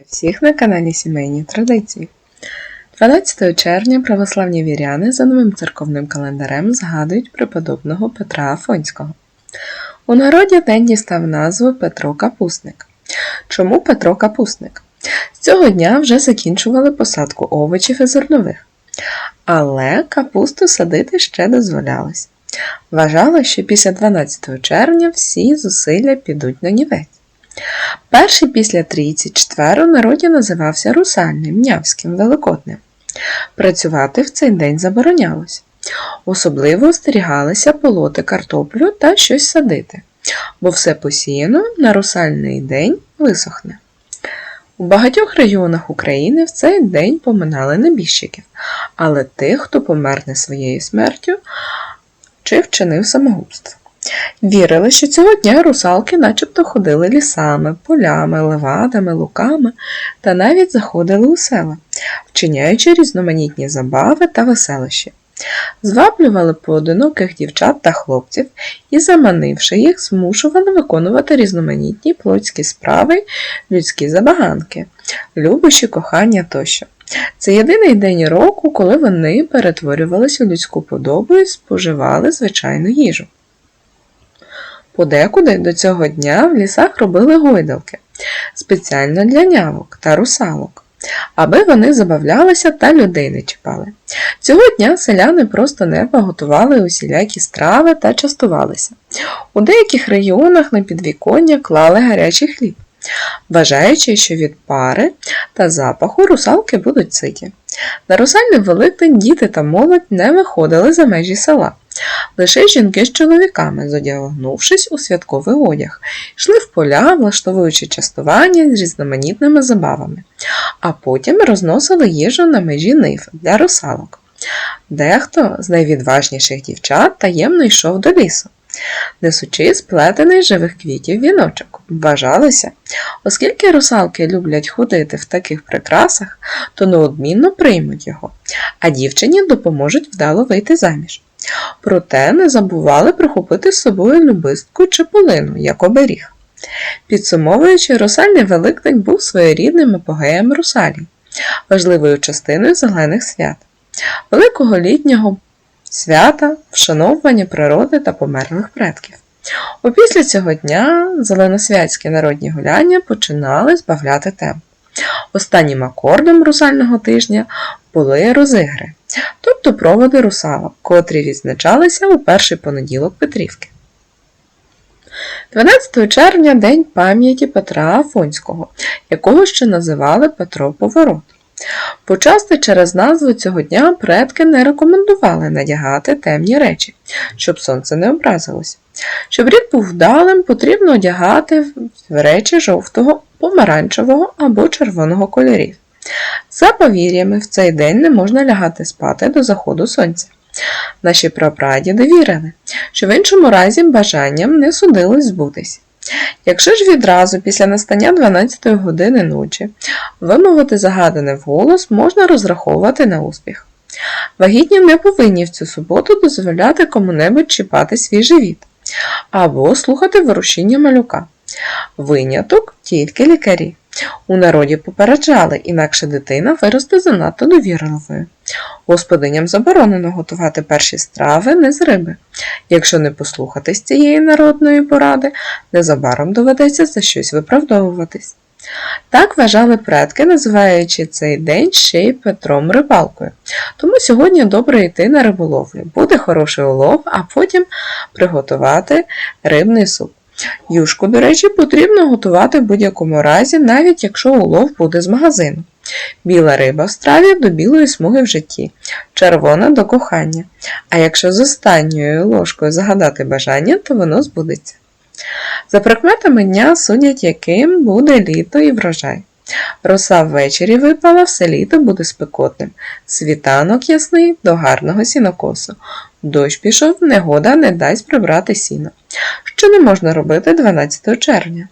Вітаю всіх на каналі Сімейні Традиції. 12 червня православні віряни за новим церковним календарем згадують преподобного Петра Афонського. У народі день дістав назву Петро Капусник. Чому Петро Капусник? З цього дня вже закінчували посадку овочів і зернових. Але капусту садити ще дозволялось. Вважали, що після 12 червня всі зусилля підуть на нівець. Перший після трійці четверу народі називався Русальним, Нявським, Великоднем. Працювати в цей день заборонялось. Особливо остерігалися полоти картоплю та щось садити, бо все посіяно на русальний день висохне. У багатьох регіонах України в цей день поминали небіжчиків, але тих, хто помер не своєю смертю чи вчинив самогубство. Вірили, що цього дня русалки начебто ходили лісами, полями, левадами, луками та навіть заходили у села, вчиняючи різноманітні забави та веселищі. Зваблювали поодиноких дівчат та хлопців і, заманивши їх, змушували виконувати різноманітні плотські справи, людські забаганки, любощі, кохання тощо. Це єдиний день року, коли вони перетворювалися у людську подобу і споживали звичайну їжу. Подекуди до цього дня в лісах робили гойдалки спеціально для нявок та русалок, аби вони забавлялися та людей не чіпали. Цього дня селяни просто небо готували усілякі страви та частувалися. У деяких регіонах на підвіконня клали гарячий хліб, вважаючи, що від пари та запаху русалки будуть ситі. На русальний великдень діти та молодь не виходили за межі села. Лише жінки з чоловіками, зодягнувшись у святковий одяг, йшли в поля, влаштовуючи частування з різноманітними забавами, а потім розносили їжу на межі нив для русалок. Дехто з найвідважніших дівчат таємно йшов до лісу, несучи сплетений живих квітів віночок. Вважалося, оскільки русалки люблять ходити в таких прикрасах, то неодмінно приймуть його, а дівчині допоможуть вдало вийти заміж. Проте не забували прихопити з собою любистку чи полину, як оберіг. Підсумовуючи, русальний Великдень був своєрідним апогеєм русалій, важливою частиною зелених свят, великого літнього свята, вшановування природи та померлих предків. Опісля цього дня зеленосвятські народні гуляння починали збавляти темп. Останнім акордом русального тижня були розігри, тобто проводи русалок, котрі відзначалися у перший понеділок Петрівки. 12 червня День пам'яті Петра Афонського, якого ще називали Петро Поворот. Почасти через назву цього дня предки не рекомендували надягати темні речі, щоб сонце не образилось. Щоб рід був вдалим, потрібно одягати речі жовтого, помаранчевого або червоного кольорів. За повір'ями, в цей день не можна лягати спати до заходу сонця. Наші прапрадіди вірили, що в іншому разі бажанням не судилось збутись. Якщо ж відразу після настання 12 години ночі вимовити загадане вголос, можна розраховувати на успіх. Вагітні не повинні в цю суботу дозволяти кому-небудь чіпати свій живіт або слухати ворушіння малюка. Виняток тільки лікарі. У народі попереджали, інакше дитина виросте занадто довірливою. Господиням заборонено готувати перші страви не з риби. Якщо не послухатись цієї народної поради, незабаром доведеться за щось виправдовуватись. Так вважали предки, називаючи цей день ще й Петром рибалкою. Тому сьогодні добре йти на риболовлю. Буде хороший улов, а потім приготувати рибний суп. Юшку, до речі, потрібно готувати в будь-якому разі, навіть якщо улов буде з магазину. Біла риба в страві до білої смуги в житті, червона до кохання. А якщо з останньою ложкою загадати бажання, то воно збудеться. За прикметами дня судять, яким буде літо і врожай. Роса ввечері випала, все літо буде спекотним. Світанок ясний до гарного сінокосу. Дощ пішов, негода не дасть прибрати сіно. Що не можна робити 12 червня?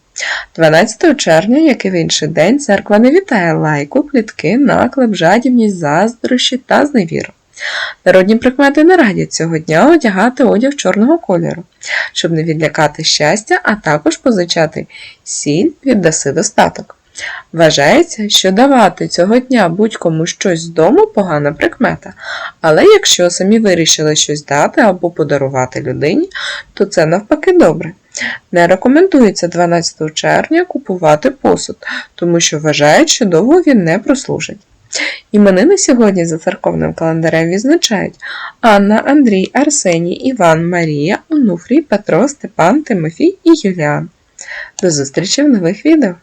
12 червня, як і в інший день, церква не вітає лайку, плітки, наклеп, жадібність, заздрощі та зневіру. Народні прикмети не радять цього дня одягати одяг чорного кольору, щоб не відлякати щастя, а також позичати сіль віддаси достаток. Вважається, що давати цього дня будь-кому щось з дому погана прикмета, але якщо самі вирішили щось дати або подарувати людині, то це навпаки добре. Не рекомендується 12 червня купувати посуд, тому що вважають, що довго він не прослужить. Іменини сьогодні за церковним календарем відзначають Анна, Андрій, Арсеній, Іван, Марія, Онуфрій, Петро, Степан, Тимофій і Юліан. До зустрічі в нових відео!